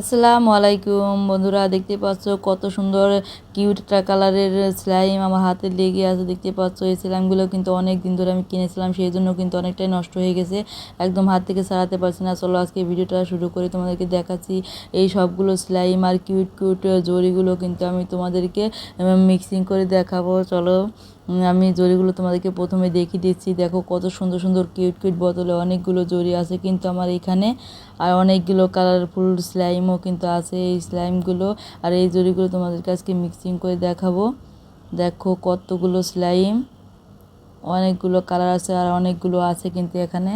আসসালামু আলাইকুম। বন্ধুরা, দেখতে পাচ্ছ কত সুন্দর কিউট কালারের স্লাইম আমার হাতে লেগে আছে। দেখতে পাচ্ছ এই স্লাইমগুলো কিন্তু অনেক দিন ধরে আমি কিনেছিলাম, সেই জন্য কিন্তু অনেকটাই নষ্ট হয়ে গেছে। একদম হাত থেকে সারাতে পারছি না। চলো আজকে ভিডিওটা শুরু করে, তোমাদেরকে দেখাচ্ছি এই সবগুলো স্লাইম আর কিউট কিউট জরিগুলো কিন্তু আমি তোমাদেরকে মিক্সিং করে দেখাবো। চলো। আমি জরিগুলো তোমাদেরকে প্রথমে দেখিয়ে দিচ্ছি। দেখো কত সুন্দর সুন্দর কিউট কিউট বোতলে অনেকগুলো জরি আছে কিন্তু আমার এখানে। আর অনেকগুলো কালারফুল স্লাইমও কিন্তু আছে এই স্লাইমগুলো আর এই জরিগুলো তোমাদের কাছকে মিক্সিং করে দেখাবো। দেখো কতগুলো স্লাইম অনেকগুলো কালার আছে আর অনেকগুলো আছে কিন্তু এখানে।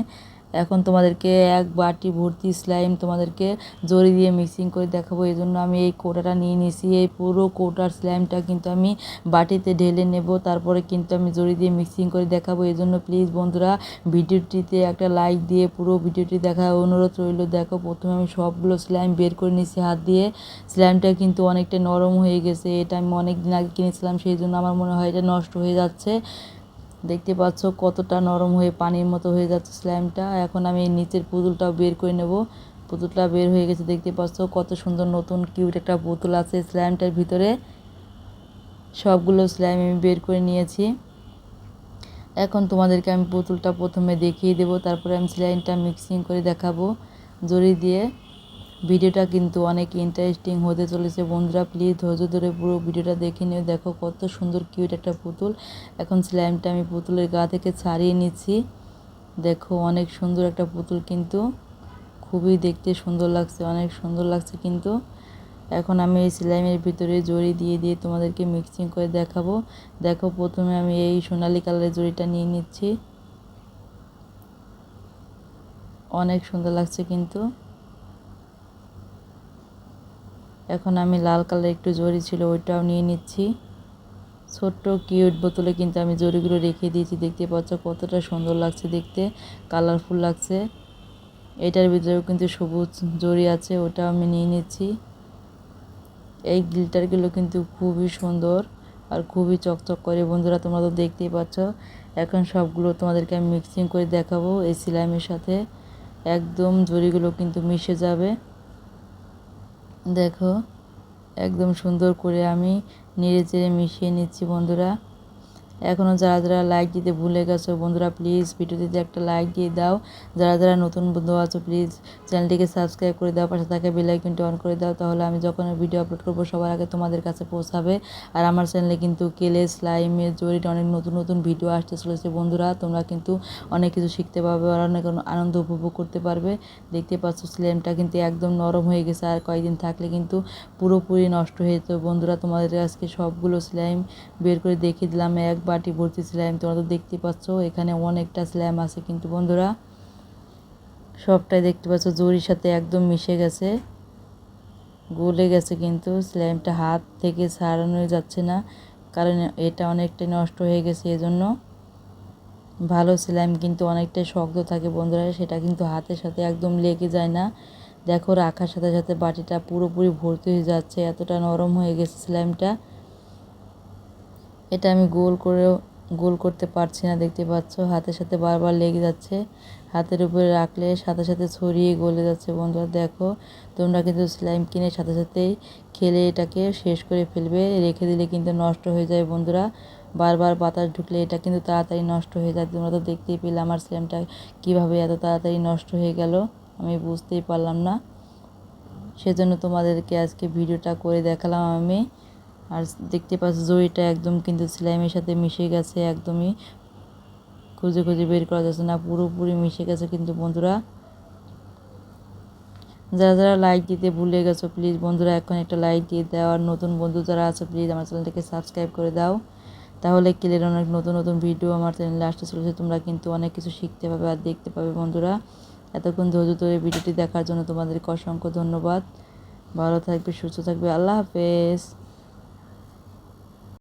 এখন তোমাদেরকে এক বাটি ভর্তি স্লাইম তোমাদেরকে জড়ি দিয়ে মিক্সিং করে দেখাবো। এই জন্য আমি এই কোটাটা নিয়ে নিয়েছি। এই পুরো কোটার স্লাইমটা কিন্তু আমি বাটিতে ঢেলে নেব। তারপরে কিন্তু আমি জড়ি দিয়ে মিক্সিং করে দেখাবো। এই জন্য প্লিজ বন্ধুরা, ভিডিওটিতে একটা লাইক দিয়ে পুরো ভিডিওটি দেখা অনুরোধ রইল। দেখো, প্রথমে আমি সবগুলো স্লাইম বের করে নিয়েছি হাত দিয়ে। স্লাইমটা কিন্তু অনেকটা নরম হয়ে গেছে। এটা আমি অনেক দিন আগে কিনেছিলাম, সেই জন্য আমার মনে হয় এটা নষ্ট হয়ে যাচ্ছে। দেখতে পাচ্ছ কতটা নরম হয়ে পানির মতো হয়ে যাচ্ছে স্ল্যামটা। এখন আমি নিচের পুতুলটাও বের করে নেব। পুতুলটা বের হয়ে গেছে, দেখতে পাচ্ছ কত সুন্দর নতুন কিউট একটা পুতুল আছে স্ল্যামটার ভিতরে। সবগুলো স্ল্যাম আমি বের করে নিয়েছি। এখন তোমাদেরকে আমি পুতুলটা প্রথমে দেখিয়ে দেবো, তারপরে আমি স্ল্যামটা মিক্সিং করে দেখাবো। জড়ি দিয়ে ভিডিওটা কিন্তু অনেক ইন্টারেস্টিং হতে চলেছে। বন্ধুরা প্লিজ ধৈর্য ধরে পুরো ভিডিওটা দেখে নিও। দেখো কত সুন্দর কিউট একটা পুতুল। এখন স্ল্যামটা আমি পুতুলের গা থেকে ছাড়িয়ে নিচ্ছি। দেখো অনেক সুন্দর একটা পুতুল কিন্তু। খুবই দেখতে সুন্দর লাগছে, অনেক সুন্দর লাগছে কিন্তু। এখন আমি এই স্লাইমের ভিতরে জড়ি দিয়ে দিয়ে তোমাদেরকে মিক্সিং করে দেখাবো। দেখো প্রথমে আমি এই সোনালি কালারের জড়িটা নিয়ে নিচ্ছি। অনেক সুন্দর লাগছে কিন্তু। এখন আমি লাল কালার একটু জরি ছিল, ওইটাও নিয়ে নিচ্ছি। ছোট্ট, কিউট বোতলে কিন্তু আমি জরিগুলো রেখে দিয়েছি, দেখতে পাচ্ছ কতটা সুন্দর লাগছে দেখতে, কালারফুল লাগছে। এটার ভিতরেও কিন্তু সবুজ জরি আছে, ওটাও আমি নিয়ে নিচ্ছি। এই গ্লিটারগুলো কিন্তু খুবই সুন্দর আর খুবই চকচক করে, বন্ধুরা তোমরা তো দেখতেই পাচ্ছ। এখন সবগুলো তোমাদেরকে আমি মিক্সিং করে দেখাবো এই সিলাইমের সাথে। একদম জরিগুলো কিন্তু মিশে যাবে। দেখো একদম সুন্দর করে আমি নেড়ে চেড়ে মিশিয়ে নিচ্ছি বন্ধুরা। এখনও যারা যারা লাইক দিতে ভুলে গেছো, বন্ধুরা প্লিজ ভিডিওটিতে একটা লাইক দিয়ে দাও। যারা যারা নতুন বন্ধু আছো প্লিজ চ্যানেলটিকে সাবস্ক্রাইব করে দাও, পাশে থাকে বেলাইকনটি অন করে দাও, তাহলে আমি যখন ভিডিও আপলোড করব, সবার আগে তোমাদের কাছে পৌঁছাবে। আর আমার চ্যানেলে কিন্তু কেলে স্লাইমের জড়িত অনেক নতুন নতুন ভিডিও আসতে চলেছে, বন্ধুরা। তোমরা কিন্তু অনেক কিছু শিখতে পারবে, আর অনেক আনন্দ উপভোগ করতে পারবে। দেখতে পাচ্ছ স্লাইমটা কিন্তু একদম নরম হয়ে গেছে, আর কয়েকদিন থাকলে কিন্তু পুরোপুরি নষ্ট হয়ে যেত। বন্ধুরা, তোমাদের আজকে সবগুলো স্লাইম বের করে দেখিয়ে দিলাম, এক বাটি ভর্তি স্ল্যাম তোমরা তো দেখতে পাচ্ছ, এখানে অনেকটা স্ল্যাম আছে কিন্তু বন্ধুরা। সবটাই দেখতে পাচ্ছ, জরির সাথে একদম মিশে গেছে, গলে গেছে কিন্তু স্ল্যামটা হাত থেকে সারানো যাচ্ছে না, কারণ এটা অনেকটাই নষ্ট হয়ে গেছে এজন্য। ভালো স্ল্যাম কিন্তু অনেকটাই শক্ত থাকে বন্ধুরা, সেটা কিন্তু হাতের সাথে একদম লেগে যায় না। দেখো, রাখার সাথে সাথে বাটিটা পুরোপুরি ভর্তি হয়ে যাচ্ছে, এতটা নরম হয়ে গেছে স্ল্যামটা। এটা আমি গোল করেও, গোল করতে পারছি না, দেখতে পাচ্ছ? হাতের সাথে বারবার লেগে যাচ্ছে। হাতের উপরে রাখলে সাথে সাথে ছড়িয়ে গলে যাচ্ছে। বন্ধুরা, দেখো, তোমরা কিন্তু স্লাইম কিনে সাথে সাথেই খেলে এটাকে শেষ করে ফেলবে। রেখে দিলে কিন্তু নষ্ট হয়ে যায় বন্ধুরা। বারবার বাতাস ঢুকলে এটা কিন্তু তাড়াতাড়ি নষ্ট হয়ে যায়। তোমরা তো দেখতেই পেলে আমার স্ল্যামটা কীভাবে এত তাড়াতাড়ি নষ্ট হয়ে গেল। আমি বুঝতেই পারলাম না। সেজন্য তোমাদেরকে আজকে ভিডিওটা করে দেখালাম আমি। আর দেখতে পাচ্ছ জড়িটা একদম কিন্তু সেলাইমের সাথে মিশে গেছে, একদমই খুঁজে খুঁজে বের করা যাচ্ছে না, পুরোপুরি মিশে গেছে কিন্তু বন্ধুরা। যারা যারা লাইক দিতে ভুলে গেছো প্লিজ বন্ধুরা এখন একটা লাইক দিয়ে দাও। আর নতুন বন্ধু যারা আছে প্লিজ আমার চ্যানেলটাকে সাবস্ক্রাইব করে দাও। তাহলে ক্লিয়ার অনেক নতুন নতুন ভিডিও আমার চ্যানেলে আসতে চলেছে, তোমরা কিন্তু অনেক কিছু শিখতে পাবে আর দেখতে পাবে বন্ধুরা। এতক্ষণ ধৈর্য ধরে ভিডিওটি দেখার জন্য তোমাদেরকে অসংখ্য ধন্যবাদ। ভালো থাকবে, সুস্থ থাকবে, আল্লাহ হাফেজ।